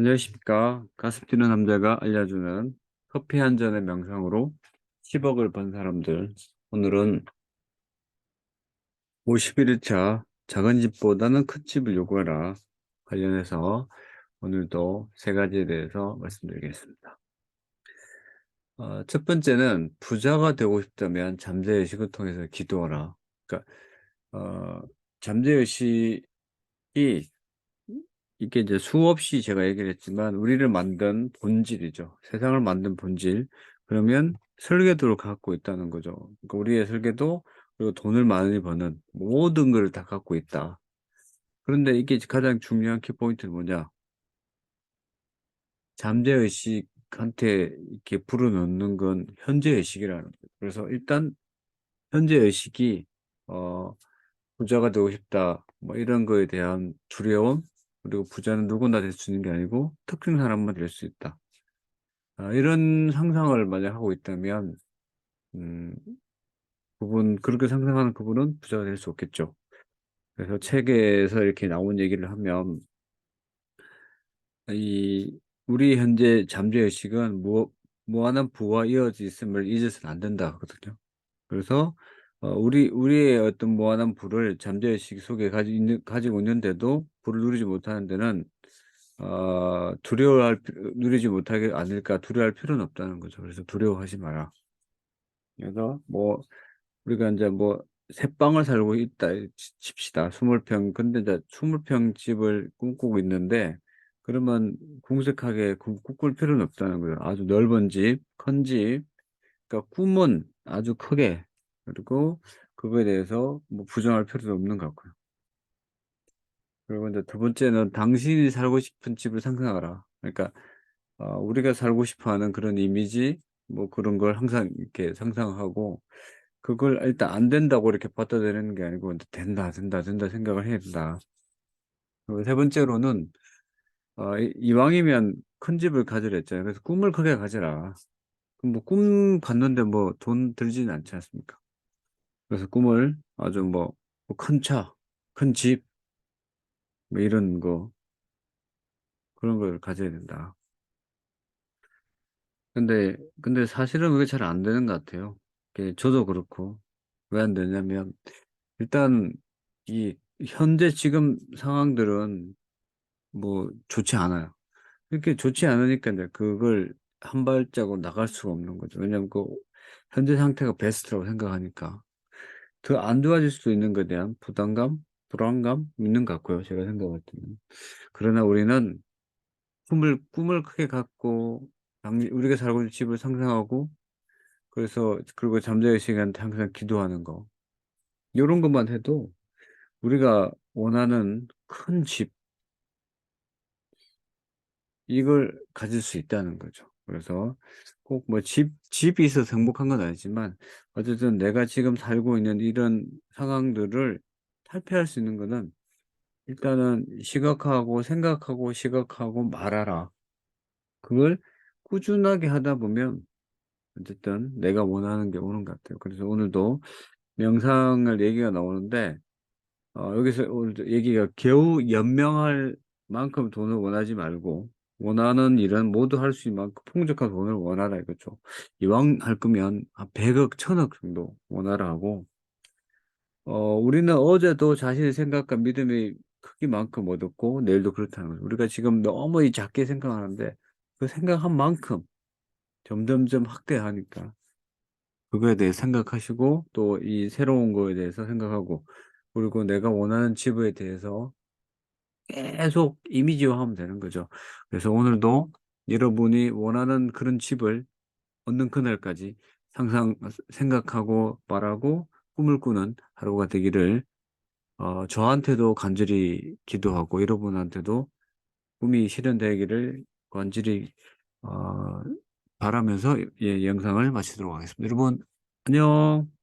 안녕하십니까. 가슴 뛰는 남자가 알려주는 커피 한 잔의 명상으로 10억을 번 사람들. 오늘은 51일차 작은 집보다는 큰 집을 요구하라 관련해서 오늘도 세 가지에 대해서 말씀드리겠습니다. 어, 첫 번째는 부자가 되고 싶다면 잠재의식을 통해서 기도하라. 그러니까 어, 잠재의식이 이게 이제 수없이 제가 얘기를 했지만 우리를 만든 본질이죠. 세상을 만든 본질. 그러면 설계도를 갖고 있다는 거죠. 그러니까 우리의 설계도 그리고 돈을 많이 버는 모든 걸다 갖고 있다. 그런데 이게 가장 중요한 키포인트는 뭐냐? 잠재의식한테 이렇게 불어넣는 건 현재의식이라는 거예요. 그래서 일단 현재의식이 어 부자가 되고 싶다 뭐 이런 거에 대한 두려움 그리고 부자는 누구나 될 수 있는 게 아니고 특정 사람만 될 수 있다. 아, 이런 상상을 만약 하고 있다면 음, 그분 그렇게 상상하는 그분은 부자가 될 수 없겠죠. 그래서 책에서 이렇게 나온 얘기를 하면 이 우리 현재 잠재 의식은 무, 무한한 부와 이어져 있음을 잊어서는 안 된다 하거든요. 그래서 어, 우리 우리의 어떤 무한한 부를 잠재 의식 속에 가지고 있는 가지고 있는데도 부를 누리지 못하는 데는 어, 두려워할 피- 누리지 못하게 않을까 두려워할 필요는 없다는 거죠. 그래서 두려워하지 마라. 그래서 뭐 우리가 이제 뭐 새방을 살고 있다 치- 칩시다. 20평 근데 이제 20평 집을 꿈꾸고 있는데 그러면 궁색하게 꾸- 꿈꿀 필요는 없다는 거예요. 아주 넓은 집, 큰 집. 그러니까 꿈은 아주 크게 그리고 그거에 대해서 뭐 부정할 필요도 없는 것 같고요. 그리고 이제 두 번째는 당신이 살고 싶은 집을 상상하라. 그러니까 어, 우리가 살고 싶어하는 그런 이미지 뭐 그런 걸 항상 이렇게 상상하고 그걸 일단 안 된다고 이렇게 받아들이는 게 아니고 된다 된다 된다 생각을 해야 된다. 그리고 세 번째로는 어, 이- 이왕이면 큰 집을 가지려 했잖아요. 그래서 꿈을 크게 가져라. 그럼 뭐 꿈 갖는데 뭐 돈 들지는 않지 않습니까? 그래서 꿈을 아주 뭐 큰 차, 큰 집, 뭐 이런 거 그런 걸 가져야 된다. 근데 근데 사실은 그게 잘 안 되는 것 같아요. 저도 그렇고 왜 안 되냐면 일단 이 현재 지금 상황들은 뭐 좋지 않아요. 이렇게 좋지 않으니까 이제 그걸 한 발자국 나갈 수가 없는 거죠. 왜냐면 그 현재 상태가 베스트라고 생각하니까 더 안 좋아질 수도 있는 것에 대한 부담감, 불안감 있는 것 같고요. 제가 생각할 때는. 그러나 우리는 꿈을 꿈을 크게 갖고 당- 우리가 살고 있는 집을 상상하고 그래서 그리고 잠자의 시간에 항상 기도하는 거 요런 것만 해도 우리가 원하는 큰 집 이걸 가질 수 있다는 거죠. 그래서 꼭 뭐 집 집이 있어서 행복한 건 아니지만 어쨌든 내가 지금 살고 있는 이런 상황들을 탈피할 수 있는 거는 일단은 시각하고 생각하고 시각하고 말하라. 그걸 꾸준하게 하다 보면 어쨌든 내가 원하는 게 오는 것 같아요. 그래서 오늘도 명상을 얘기가 나오는데 어, 여기서 오늘 얘기가 겨우 연명할 만큼 돈을 원하지 말고 원하는 일은 모두 할 수 있는 만큼 풍족한 돈을 원하라 이거죠. 이왕 할 거면 한 100억, 1000억 정도 원하라 하고 어, 우리는 어제도 자신의 생각과 믿음의 크기만큼 얻었고 내일도 그렇다는 거죠. 우리가 지금 너무 이 작게 생각하는데 그 생각한 만큼 점점점 확대하니까 그거에 대해 생각하시고 또 이 새로운 거에 대해서 생각하고 그리고 내가 원하는 집에 대해서 계속 이미지화하면 되는 거죠. 그래서 오늘도 여러분이 원하는 그런 집을 얻는 그날까지 상상 생각하고 말하고 꿈을 꾸는 하루가 되기를 어, 저한테도 간절히 기도하고 여러분한테도 꿈이 실현되기를 간절히 어, 바라면서 예, 영상을 마치도록 하겠습니다. 여러분 안녕.